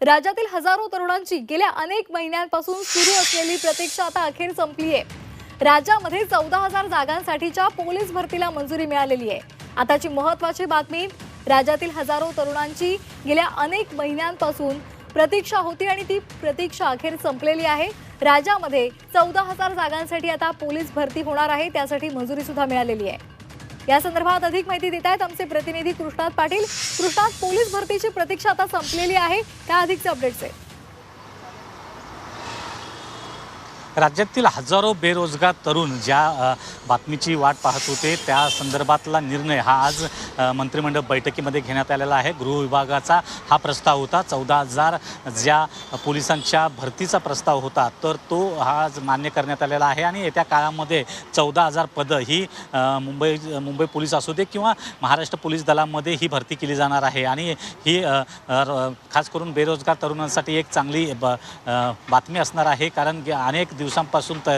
राज्यातील हजारो तरुणांची गेल्या अनेक महिन्यांपासून सुरू असलेली प्रतीक्षा आता अखेर संपली आहे. राज्यामध्ये चौदा हजार जागांसाठीच्या पोलीस भरतीला मंजुरी मिळालेली आहे. आताची महत्वाची बातमी राज्यातील हजारो तरुणांची गेल्या अनेक महिन्यांपासून प्रतीक्षा होती आणि ती प्रतीक्षा अखेर संपलेली आहे. राज्यामध्ये चौदा हजार जागांसाठी आता पोलीस भरती होणार आहे त्यासाठी मंजुरी सुद्धा मिळालेली आहे. या संदर्भात अधिक माहिती देत आहेत आमचे प्रतिनिधी कृष्णात पाटील. कृष्णात पोलीस भरतीची प्रतीक्षा आता संपलेली आहे. त्या अधिकचे अपडेट्स आहे राज्यातील हजारो बेरोजगार तरुण ज्या बातमीची वाट पाहत होते त्या संदर्भातला निर्णय हा आज मंत्रिमंडळ बैठकीमध्ये घेण्यात आलेला आहे. गृह विभागाचा हा प्रस्ताव होता. चौदा हजार ज्या पोलिसांच्या भरतीचा प्रस्ताव होता तर तो हा आज मान्य करण्यात आलेला आहे. आणि येत्या काळामध्ये चौदा हजार पदं ही मुंबई मुंबई पोलीस असू दे किंवा महाराष्ट्र पोलीस दलामध्ये ही भरती केली जाणार आहे. आणि ही खास करून बेरोजगार तरुणांसाठी एक चांगली ब बातमी असणार आहे. कारण अनेक अनेक दिवसांपासून त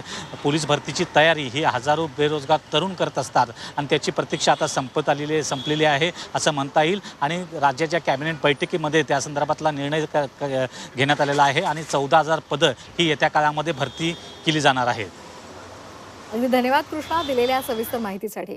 पोलीस भरतीची तयारी. ही हजारो बेरोजगार तरुण करत असतात आणि त्याची प्रतीक्षा आता संपत आलेली संपलेली आहे असं म्हणता येईल. आणि राज्याच्या कॅबिनेट बैठकीमध्ये त्या संदर्भातला निर्णय क- घेण्यात आलेला आहे आणि चौदा हजार पदं ही येत्या काळामध्ये भरती केली जाणार आहेत. अगदी धन्यवाद कृष्णा दिलेल्या सविस्तर माहितीसाठी.